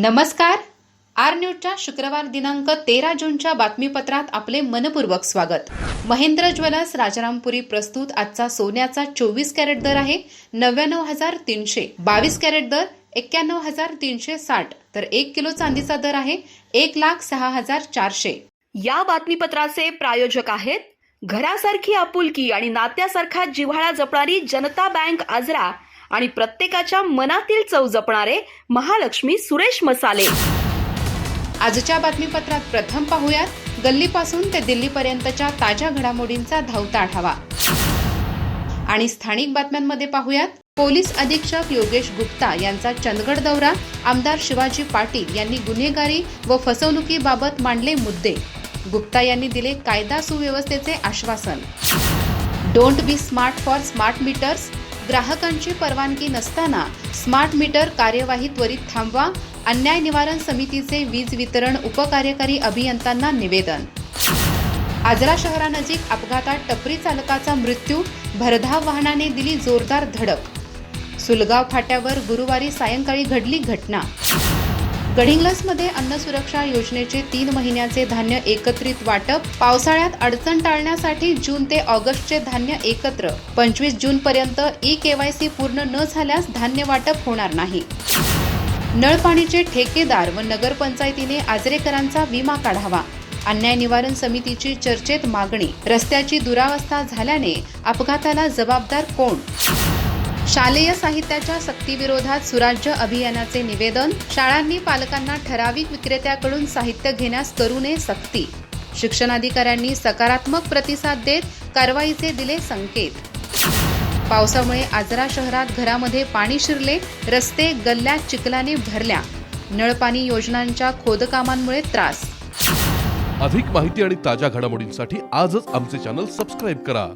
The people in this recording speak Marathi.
नमस्कार. आर न्यूजच्या शुक्रवार दिनांक तेरा जूनच्या बातमीपत्रात आपले मनपूर्वक स्वागत. महेंद्र ज्वेलर्स राजारामपुरी प्रस्तुत आजचा सोन्याचा चोवीस कॅरेट दर आहे नव्याण्णव हजार तीनशे. बावीस कॅरेट दर एक्क्याण्णव हजार तीनशे साठ. तर एक किलो चांदीचा दर आहे एक लाख सहा हजार चारशे. या बातमीपत्राचे प्रायोजक आहेत घरासारखी आपुलकी आणि नात्यासारखा जिव्हाळा जपणारी जनता बँक आजरा आणि प्रत्येकाच्या मनातील चव जपणारे महालक्ष्मी सुरेश मसाले. आजच्या बातमीपत्रात प्रथम पाहूयात गल्लीपासून ते दिल्लीपर्यंतच्या ताज्या घडामोडींचा धावता आढावा. आणि स्थानिक बातम्यांमध्ये पाहूयात पोलीस अधीक्षक योगेश गुप्ता यांचा चंदगड दौरा आमदार शिवाजी पाटील यांनी गुन्हेगारी व फसवणुकीबाबत मांडले मुद्दे. गुप्ता यांनी दिले कायदा सुव्यवस्थेचे आश्वासन. Don't be smart for smart meters ग्राहकांची परवानगी नसताना स्मार्ट मीटर कार्यवाही त्वरित थांबवा अन्याय निवारण समितीचे वीज वितरण उपकार्यकारी अभियंत्यांना निवेदन. आजरा शहरानजीक अपघातात टपरी चालकाचा मृत्यू भरधाव वाहनाने दिली जोरदार धडक. सुलगाव फाट्यावर गुरुवारी सायंकाळी घडली घटना. गडिंग्लसमध्ये अन्न सुरक्षा योजनेचे तीन महिन्याचे धान्य एकत्रित वाटप पावसाळ्यात अडचण टाळण्यासाठी जून ते ऑगस्टचे धान्य एकत्र. पंचवीस जून पर्यंत ई केवायसी पूर्ण न झाल्यास धान्य वाटप होणार नाही. नळपाणीचे ठेकेदार व नगरपंचायतीने आजरेकरांचा विमा काढावा. अन्याय निवारण समितीची चर्चेत मागणी. रस्त्याची दुरावस्था झाल्याने अपघाताला जबाबदार कोण? शालेय साहित्याच्या सक्तीविरोधात सुराज्य अभियानाचे निवेदन शाळांनी पालकांना ठराविक विक्रेत्याकडून साहित्य घेण्यास करू नये सक्ती. शिक्षणाधिकाऱ्यांनी सकारात्मक प्रतिसाद देत कारवाईचे दिले संकेत. पावसामुळे आजरा शहरात घरामध्ये पाणी शिरले रस्ते गल्ल्या चिखलाने भरल्या. नळपाणी योजनांच्या खोदकामांमुळे त्रास. अधिक माहिती आणि ताज्या घडामोडींसाठी आजच आमचे चॅनल सबस्क्राईब करा.